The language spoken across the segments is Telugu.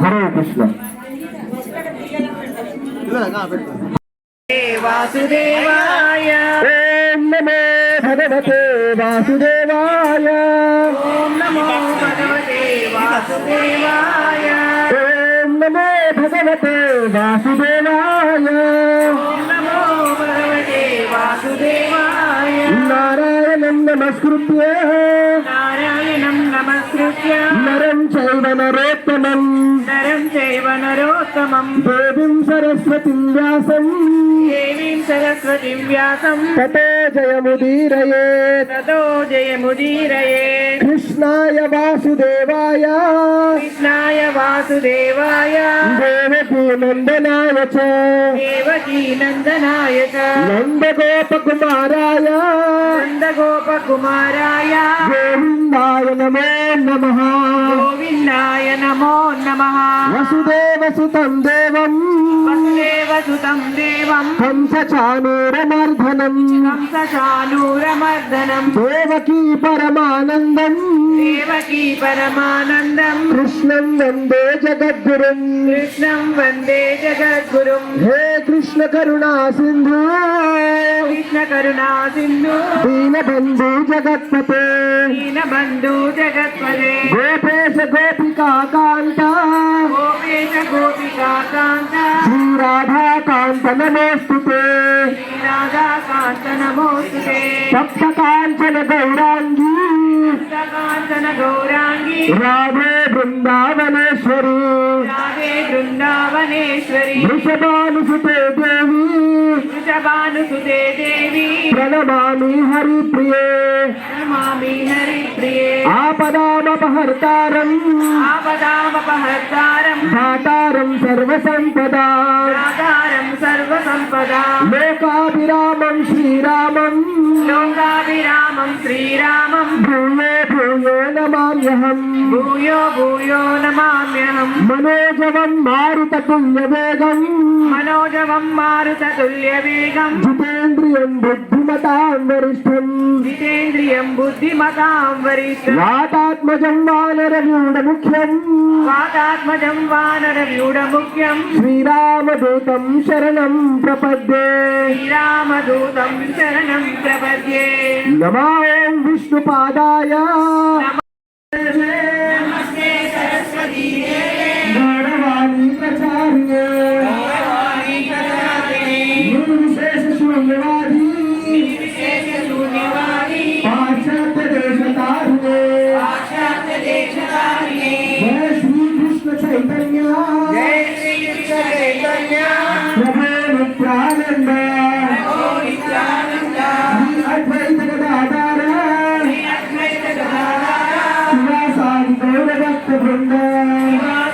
హరే కృష్ణ వాసుదేవాయ ఓం నమో భగవతే వాసుదేవాయ ఓం నమో భగవతే వాసుదేవాయ ఓం నమో భగవతే వాసుదేవాయ ఓం నమో భగవతే వాసుదేవాయ. నారాయణం నమస్కృత్య. నారాయణం నరోత్తమం దేవీం సరస్వతిం వ్యాసం. దేవీం సరస్వతిం వ్యాసం. తతో జయముదీరయేత్. తతో జయముదీరయే కృష్ణాయ వాసుదేవాయ. కృష్ణాయ వాసుదేవాయ. దేవకీ నందనాయ చ దేవకీ నందనాయ చ నందగోపకుమారాయ. నందగోపకుమారాయ. గోవిందాయ నమో నమః. గోవిందాయ నమో నమః. వసుదేవసుతం దేవం. వసుదేవసుతం देवदूतं देवं। कंसचानूरमर्दनं कंसचानूरमर्दनं देवकी परमानन्दं देवकी वंदे कृष्णं वंदे जगद्गुरुं कृष्णं वंदे हे कृष्ण करुणा कृष्णकरुणा सिन्धु। दीनबन्धु जगत्पते। दीनबन्धु जगत्पते। गोपेश गोपिका कान्ता। गोपेश गोपिका कान्ता। श्रीराधा కాంత నమోస్తుతే శ్రీరాధా కాంత నమోస్తుతే సప్త కాంచన గౌరాంగీ కాంచన గౌరాంగి రాధే బృందావనేశ్వరి. రాధే బృందావనేశ్వరి వృషభానుసుతే దేవి. వృషభానుసుతే దేవి. ప్రణమామి హరిప్రియే. నమామి హరి ప్రియే ఆపదామపహర్తారం. ఆపదామపహర్తారం. దాతారం సర్వసంపదా. ఆధారం సర్వసంపదా. లోకాభిరామం శ్రీరామం. లోకాభిరామం శ్రీరామం. భూయో భూయో నమామ్యహం. భూయో భూయో నమామ్యహం. మనోజవం मनोजव मनोजवं मारुततुल्यवेगम्। मनोजवं मारुततुल्यवेगम्। जितेन्द्रियं बुद्धिमतां वरिष्ठम्। जितेन्द्रियं बुद्धिमतां वरिष्ठम् वातात्मजं वानरव्यूढमुख्यम्। वातात्मजं वानरव्यूढमुख्यं श्रीरामदूतं शरणं प्रपद्ये। श्रीरामदूतं शरणं प्रपद्ये। नमो विष्णुपादाय। Shiva the Shiva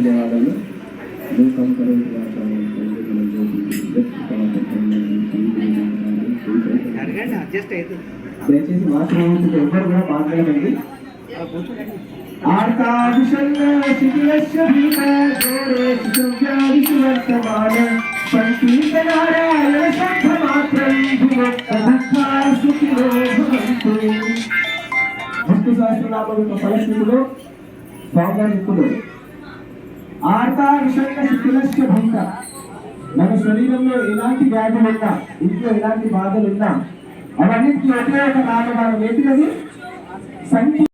ధన్యవాదాలు. దయచేసి మాట్లాడుతుంటే ఎవరు కూడా మాట్లాడండి. సంకీర్తనారాయణ శబ్ద మాత్రం సుఖినో భవంతు. విష్ణు సహస్రనామం యొక్క ఫలశ్రుతిలో స్వాగతికులు ఆర్తాభిషంగ శిఖిలస్య భంగ మన శరీరంలో ఎలాంటి వ్యాధులున్నా ఇంట్లో ఎలాంటి బాధలున్నా అవన్నిటికీ ఒకే ఒక నామగానం ఏంటిది? సంఖ్య